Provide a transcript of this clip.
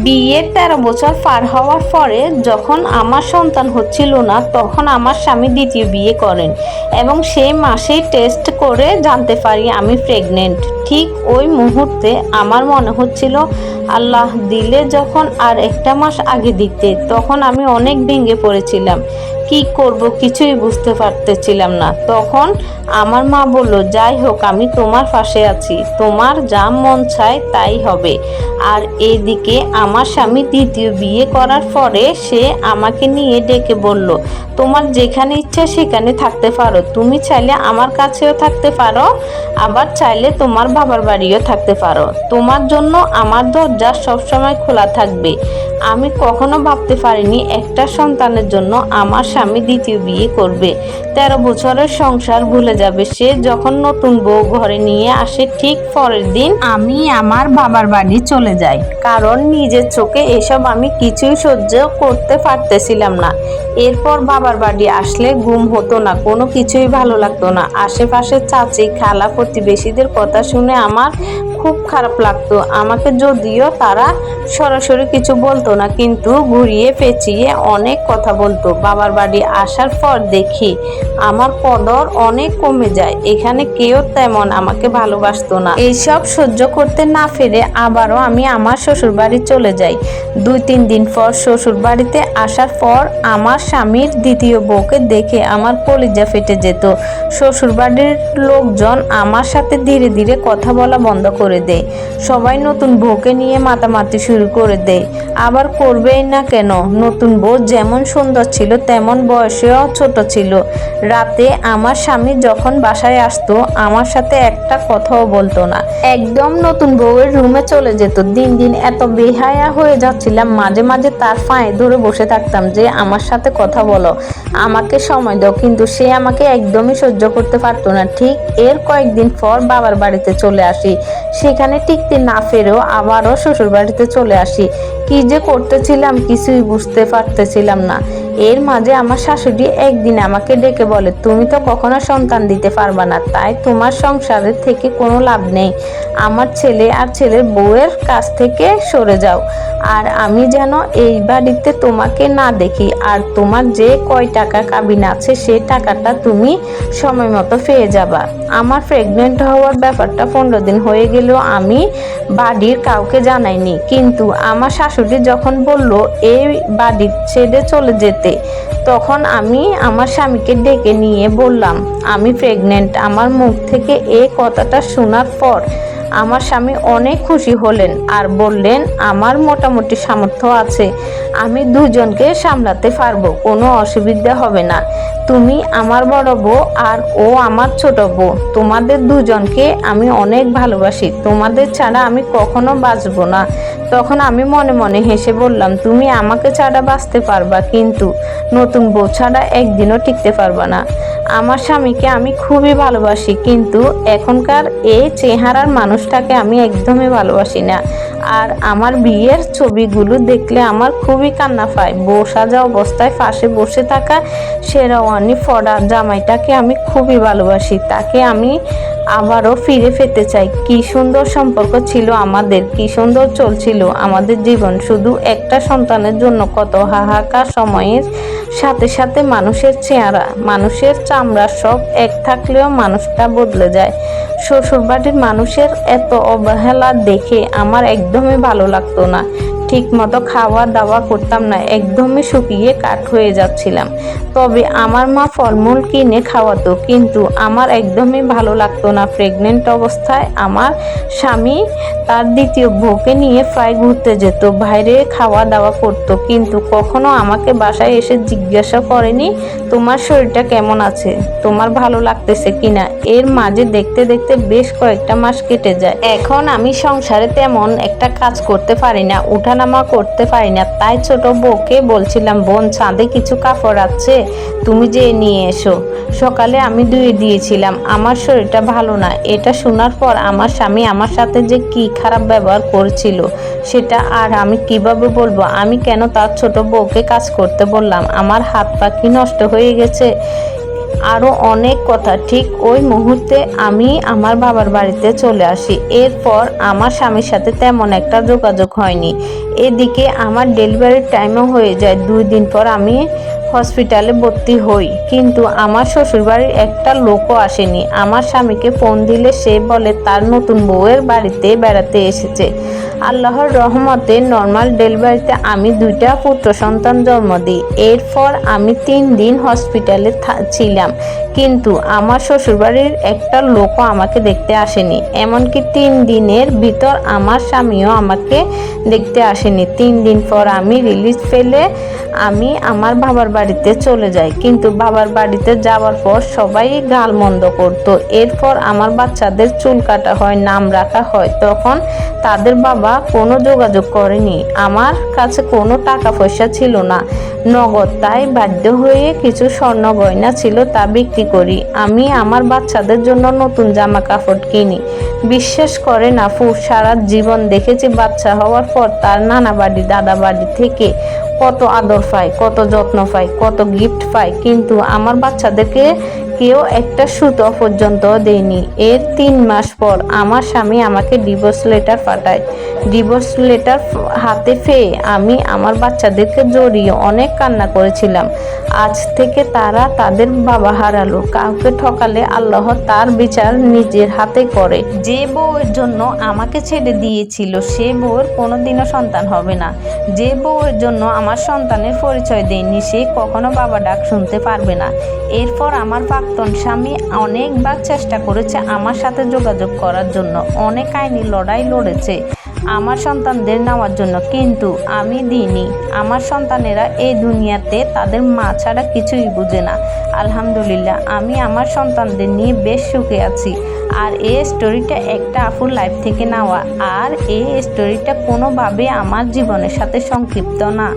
বিয়ের তেরো বছর পার হওয়ার পরে যখন আমার সন্তান হচ্ছিল না, তখন আমার স্বামী দ্বিতীয় বিয়ে করেন এবং সেই মাসেই টেস্ট করে জানতে পারি আমি প্রেগনেন্ট ঠিক ওই মুহূর্তে আমার মনে হচ্ছিল, আল্লাহ দিলে যখন আর একটা মাস আগে দিতে, তখন আমি অনেক ভেঙে পড়েছিলাম। কি করব কিছুই বুঝতে পারতেছিলাম না। তখন আমার মা বলল, যাই হোক, আমি তোমার পাশে আছি। তোমার যা মন চায় তাই হবে। আর এদিকে আমার স্বামী দ্বিতীয় বিয়ে করার পরে সে আমাকে নিয়ে ডেকে বলল, তোমার যেখানে ইচ্ছা সেখানে থাকতে পারো। তুমি চাইলে আমার কাছেও থাকতে পারো, আবার চাইলে তোমার বাবার বাড়িও থাকতে পারো। তোমার জন্য আমার দরজা সবসময় খোলা থাকবে। আমি কখনো ভাবতে পারিনি একটা সন্তানের জন্য আমার স্বামী দ্বিতীয় বিয়ে করবে। তেরো বছরের সংসার ভুলে যাবে। সে যখন নতুন বউ ঘরে নিয়ে আসে, ঠিক পরের দিন আমি আমার বাবার বাড়ি চলে যাই। কারণ নিজের চোখে এসব আমি কিছুই সহ্য করতে পারতেছিলাম না। এরপর বাবার বাড়ি আসলে ঘুম হতো না, কোনো কিছুই ভালো লাগতো না। আশেপাশে চাচি, খালা প্রতিবেশীদের কথা শুনে আমার খুব খারাপ লাগতো। আমাকে যদিও তারা সরাসরি কিছু বলতো না, কিন্তু ঘুরিয়ে পেঁচিয়ে অনেক কথা বলতো। বাবার বাড়ি আসার পর দেখি, আমার কদর অনেক যায়। এখানে কেউ তেমন আমাকে ভালোবাসতো না। এইসব সহ্য করতে না ফেরে আবারও আমি আমার শ্বশুর বাড়ি চলে যাই। দুই তিন দিন পর শ্বশুর বাড়িতে আসার পর আমার স্বামীর দ্বিতীয় বউকে দেখে আমার কলিজা ফেটে যেত। শ্বশুর বাড়ির লোকজন আমার সাথে ধীরে ধীরে কথা বলা বন্ধ করে দেয়। সবাই নতুন বউকে নিয়ে মাতামাতি শুরু করে দেয়। আবার করবেই না কেন? নতুন বউ যেমন সুন্দর ছিল, তেমন বয়সেও ছোট ছিল। রাতে আমার স্বামী যখন বাসায় আসতো, আমার সাথে একটা কথাও বলতো না। একদম নতুন বউয়ের রুমে চলে যেত। দিন দিন এত বেহায়া হয়ে যাচ্ছিলাম, মাঝে মাঝে তার ফাঁয়ে ধরে বসে থাকতাম যে, আমার সাথে কথা বলো, আমাকে সময় দাও। কিন্তু সে আমাকে একদমই সহ্য করতে পারতো না। ঠিক এর কয়েকদিন পর বাবার বাড়িতে চলে আসি। সেখানে টিকতে না ফেরেও আবারও শ্বশুর বাড়িতে চলে আসি। কি যে করতেছিলাম কিছুই বুঝতে পারতেছিলাম না। এর মাঝে আমার শাশুড়ি একদিন আমাকে ডেকে বলে, তুমি তো কখনো সন্তান দিতে পারবা না, তাই তোমার সংসারের থেকে কোনো লাভ নেই। আমার ছেলে আর ছেলের বউয়ের কাছ থেকে সরে যাও। আর আমি যেন এই বাড়িতে তোমাকে না দেখি। আর তোমার যে কয় টাকা কাবিন আছে, সে টাকাটা তুমি সময় মতো পেয়ে যাবা। আমার প্রেগনেন্ট হওয়ার ব্যাপারটা পনেরো দিন হয়ে গেলেও আমি বাড়ির কাউকে জানাইনি। কিন্তু আমার শাশুড়ি যখন বলল, এই বাড়ি ছেড়ে চলে যেতে তখন আমি আমার স্বামীকে ডেকে নিয়ে বললাম, আমি প্রেগনেন্ট আমার মুখ থেকে এ কথাটা শোনার পর আমার স্বামী অনেক খুশি হলেন আর বললেন, আমার মোটামুটি সামর্থ্য আছে, আমি দুজনকে সামলাতে পারব, কোনো অসুবিধা হবে না। তুমি আমার বড় বউ আর ও আমার ছোট বউ। তোমাদের দুজনকে আমি অনেক ভালোবাসি। তোমাদের ছাড়া আমি কখনো বাঁচবো না। তখন আমি মনে মনে হেসে বললাম, তুমি আমাকে ছাড়া বাঁচতে পারবা, কিন্তু নতুন বউ ছাড়া একদিনও টিকতে পারবা না। আমার স্বামীকে আমি খুবই ভালোবাসি কিন্তু এখনকার এই চেহারার মানুষটাকে আমি একদমই ভালোবাসি না। আর আমার বিয়ের ছবিগুলো দেখলে আমার খুবই কান্না পায়। বউ সাজা অবস্থায়, পাশে বসে থাকা শেরাওয়ানি ফড়া জামাইটাকে আমি খুবই ভালোবাসি। তাকে আমি আবারও ফিরে পেতে চাই। কি সুন্দর সম্পর্ক ছিল আমাদের, কি সুন্দর চলছিল আমাদের জীবন। শুধু একটা সন্তানের জন্য কত হাহাকার সময়ের সাথে সাথে মানুষের চেহারা, মানুষের চামড়া সব এক থাকলেও মানুষটা বদলে যায়। শ্বশুরবাড়ির মানুষের এত অবহেলা দেখে আমার একদমই ভালো লাগতো না। ঠিক মতো খাওয়া দাওয়া করতাম না, একদমই শুকিয়ে কাঠ হয়ে যাচ্ছিলাম। তবে আমার মা ফলমূল কিনে খাওয়াতো, কিন্তু আমার একদমই ভালো লাগতো না। প্রেগনেন্ট অবস্থায় আমার স্বামী তার দ্বিতীয় বউকে নিয়ে প্রায় ঘুরতে যেত, বাইরে খাওয়া দাওয়া করতো, কিন্তু কখনো আমাকে বাসায় এসে জিজ্ঞাসা করেনি, তোমার শরীরটা কেমন আছে? তোমার ভালো লাগতেছে কিনা? এর মাঝে দেখতে দেখতে বেশ কয়েকটা মাস কেটে যায়। এখন আমি সংসারে তেমন একটা কাজ করতে পারি না। উঠানামা করতে পারি না তাই ছোট বউকে বলছিলাম, বোন, ছাদে কিছু কাপড় আছে, তুমি যে নিয়ে এসো। সকালে আমি ধুয়ে দিয়েছিলাম, আমার শরীরটা ভালো না। এটা শোনার পর আমার স্বামী আমার সাথে যে কি খারাপ ব্যবহার করেছিল, সেটা আর আমি কীভাবে বলব? আমি কেন তার ছোট বউকে কাজ করতে বললাম? আমার হাত পা নষ্ট হয়ে গেছে? আরও অনেক কথা। ঠিক ওই মুহূর্তে আমি আমার বাবার বাড়িতে চলে আসি। এরপর আমার স্বামীর সাথে তেমন একটা যোগাযোগ হয়নি। এদিকে আমার ডেলিভারির টাইমও হয়ে যায়। দুই দিন পর আমি হসপিটালে ভর্তি হই। কিন্তু আমার শ্বশুরবাড়ির একটা লোকও আসেনি। আমার স্বামীকে ফোন দিলে সে বলে, তার নতুন বউয়ের বাড়িতে বেড়াতে এসেছে। আল্লাহর রহমতে নর্মাল ডেলিভারিতে আমি দুইটা পুত্র সন্তান জন্ম দিই। এরপর আমি তিন দিন হসপিটালে ছিলাম। কিন্তু আমার শ্বশুরবাড়ির একটা লোকও আমাকে দেখতে আসেনি। এমনকি তিন দিনের ভিতর আমার স্বামীও আমাকে দেখতে আসেনি। তিন দিন পর আমি রিলিজ পেলে আমি আমার বাবার বাড়িতে চলে যাই। কিন্তু বাবার বাড়িতে যাওয়ার পর সবাই গালমন্দ করতো। এরপর আমার বাচ্চাদের চুল কাটা হয়, নাম রাখা হয়। তখন তাদের বাবা কোনো যোগাযোগ করেনি। আমার কাছে কোনো টাকা পয়সা ছিল না। নগদ তাই বাধ্য হয়ে কিছু স্বর্ণ গয়না ছিল তা বিক্রি করি। আমি আমার বাচ্চাদের জন্য নতুন জামা কাপড় কিনি। বিশ্বাস করে না ফু সারা জীবন দেখেছি বাচ্চা হওয়ার পর তার নানা বাড়ি, দাদা বাড়ি থেকে কত আদর পায়, কত যত্ন পায়, কত গিফট পায়। কিন্তু আমার বাচ্চাদেরকে কেউ একটা সুতো পর্যন্ত দেয়নি। এর তিন মাস পর আমার স্বামী আমাকে ডিভোর্স লেটার পাঠায়। ডিভোর্স লেটার হাতে পেয়ে আমি আমার বাচ্চাদেরকে জড়িয়ে অনেক কান্না করেছিলাম। আজ থেকে তারা তাদের বাবা হারালো। কাউকে ঠকালে আল্লাহ তার বিচার নিজের হাতে করে। যে বউয়ের জন্য আমাকে ছেড়ে দিয়েছিল, সে বউয়ের কোনোদিনও সন্তান হবে না। যে বউয়ের জন্য আমার সন্তানের পরিচয় দেয়নি, সে কখনো বাবা ডাক শুনতে পারবে না। এরপর আমার প্রাক্তন স্বামী অনেকবার চেষ্টা করেছে আমার সাথে যোগাযোগ করার জন্য। অনেক আইনি লড়াই লড়েছে। আমার সন্তানদের নেওয়ার জন্য। কিন্তু আমি দিইনি। আমার সন্তানেরা এই দুনিয়াতে তাদের মা ছাড়া কিছুই বুঝে না। আলহামদুলিল্লাহ, আমি আমার সন্তানদের নিয়ে বেশ সুখে আছি। আর এই স্টোরিটা একটা আফুর লাইফ থেকে নেওয়া। আর এই স্টোরিটা কোনোভাবে আমার জীবনের সাথে সংক্ষিপ্ত না।